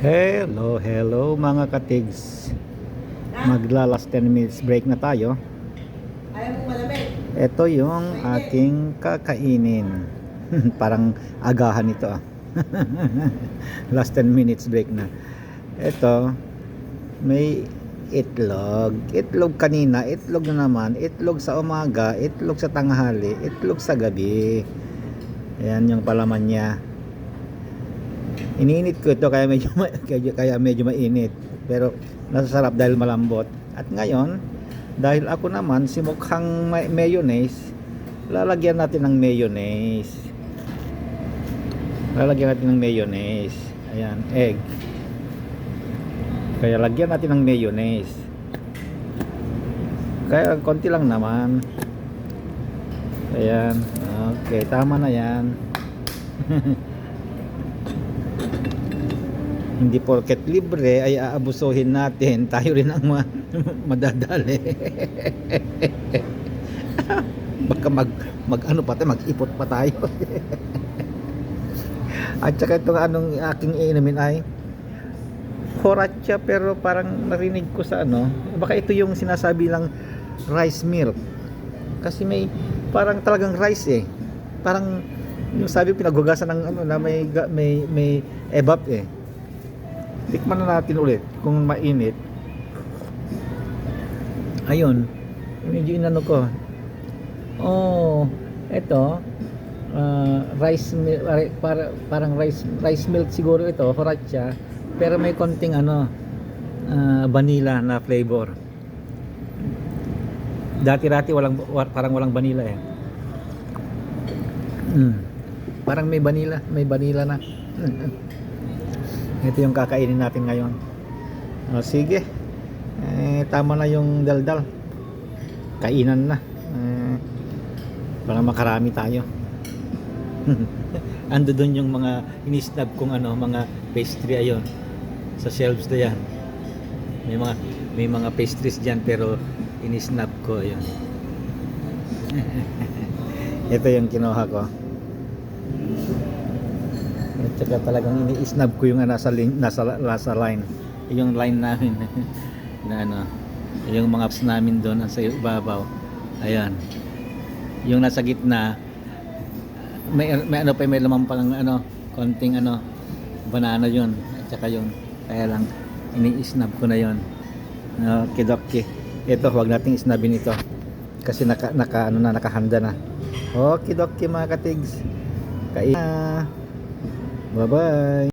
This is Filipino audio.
Hello, hello mga katigs. Magla last 10 minutes break na tayo. Ito yung aking kakainin. Parang agahan ito ah. last 10 minutes break na. Ito, may itlog. Itlog kanina, itlog na naman, itlog sa umaga, itlog sa tanghali, itlog sa gabi. Ayan yung palaman niya. Iniinit ko ito kaya medyo kaya medyo mainit. Pero nasasarap dahil malambot. At ngayon, dahil ako naman si mukhang may- mayonnaise, lalagyan natin ng mayonnaise. Lalagyan natin ng mayonnaise. Ayan, egg. Kaya lagyan natin ng mayonnaise. Kaya konti lang naman. Ayan. Okay, tama na yan. Hindi porket libre ay aabusuhin natin. Tayo rin ang ma- madadali. Baka mag, mag ano pa tayo, mag-ipot pa tayo. At saka itong anong aking iinumin ay Horacha pero parang narinig ko sa ano baka ito yung sinasabi lang rice milk kasi may parang talagang rice eh parang yung sabi pinaghugasan ng ano na may may may evap eh tikman na natin ulit kung mainit. Ayun. Medyo inano ko. Oh eto. Ah, rice para, parang rice rice milk siguro ito horacha pero may konting ano ah, vanilla na flavor. Dati-dati walang wa- parang walang vanilla eh. Mm. parang may vanilla may vanilla na ito yung kakainin natin ngayon. O sige. Eh, tama na yung daldal. Kainan na. Eh, para makarami tayo. Ando doon yung mga inisnab kong ano mga pastry ayon sa shelves na yan. May mga may mga pastries diyan pero inisnab ko ayun. Ito yung kinuha ko at saka talagang ini-snub ko yung nasa, lin, nasa, nasa line. Yung line namin. Na ano yung mga apps namin doon sa ibabaw. Ayan. Yung nasa gitna may, may ano pa may lamang pang ano konting ano banana yun. At saka yung kaya lang ini-snub ko na yun. Okay okay ito huwag nating isnabin ito. Kasi naka, naka ano na nakahanda na. Okay okay mga katigs. Kain na bye bye